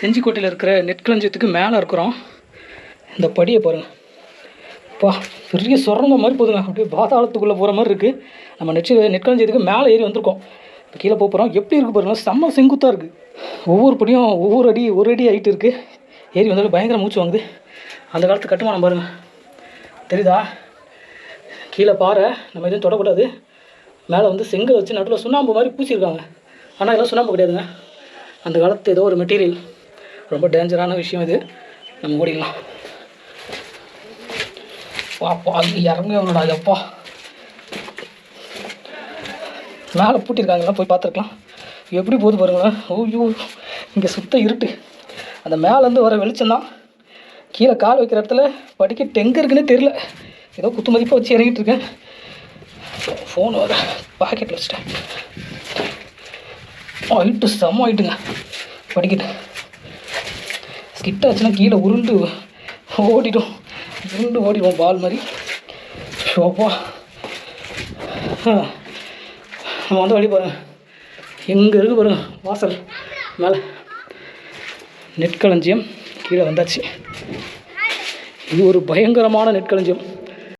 செஞ்சிக்கோட்டையில் இருக்கிற நெற்களஞ்சியத்துக்கு மேலே இருக்கிறோம். இந்த படியை பாருங்கள் பா பெரிய சுரங்க மாதிரி போதுங்க. அப்படியே பாதாளத்துக்குள்ளே போகிற மாதிரி இருக்குது நம்ம நெச்சு நெற்களஞ்சியத்துக்கு மேலே ஏறி வந்திருக்கோம். இப்போ கீழே போக போகிறோம் எப்படி இருக்குது பாருங்க. செம்ம செங்குத்தாக இருக்குது ஒவ்வொரு படியும் ஒவ்வொரு அடி ஒரு அடி ஹைட் இருக்குது ஏறி வந்தாலும் பயங்கர மூச்சு வாங்குது. அந்த காலத்து கட்டுமானம் பாருங்கள் தெரியுதா? கீழே பாறை. நம்ம எதுவும் தொடக்கூடாது. மேலே வந்து செங்கல் வச்சு நடுவில் சுண்ணாம்பு மாதிரி பூச்சிருக்காங்க ஆனால் இதெல்லாம் சுண்ணாம்பு கிடையாதுங்க. அந்த காலத்து ஏதோ ஒரு மெட்டீரியல் ரொம்ப டேஞ்சரான விஷயம் இது. நம்ம ஓடிடலாம். வாப்பா அது இறங்க அவனோட அப்பா மேலே பூட்டியிருக்காங்களா போய் பார்த்துருக்கலாம். எப்படி போகுது பாருங்களேன் ஓய்யோ இங்கே சுத்த இருட்டு. அந்த மேலேருந்து வர வெளிச்சம் தான். கீழே கால் வைக்கிற இடத்துல படிக்கட்டு எங்கே இருக்குன்னு தெரில ஏதோ குத்து மதிப்பாக வச்சு இறங்கிட்டு இருக்கேன். ஃபோன் வர பாக்கெட்டில் வச்சுட்டேன். ஆயிட்டு செம்ம ஆயிட்டுங்க. படிக்கட்டு. கிட்ட ஆச்சுன்னா கீழே உருண்டு ஓடிடும். உருண்டு ஓடிடும் பால் மாதிரி. ஷோப்பா நம்ம வந்து வழி பாருங்க. எங்கே இருக்கு பாருங்க வாசல் மேலே. நெற்களஞ்சியம் கீழே வந்தாச்சு. இது ஒரு பயங்கரமான நெற்களஞ்சியம்.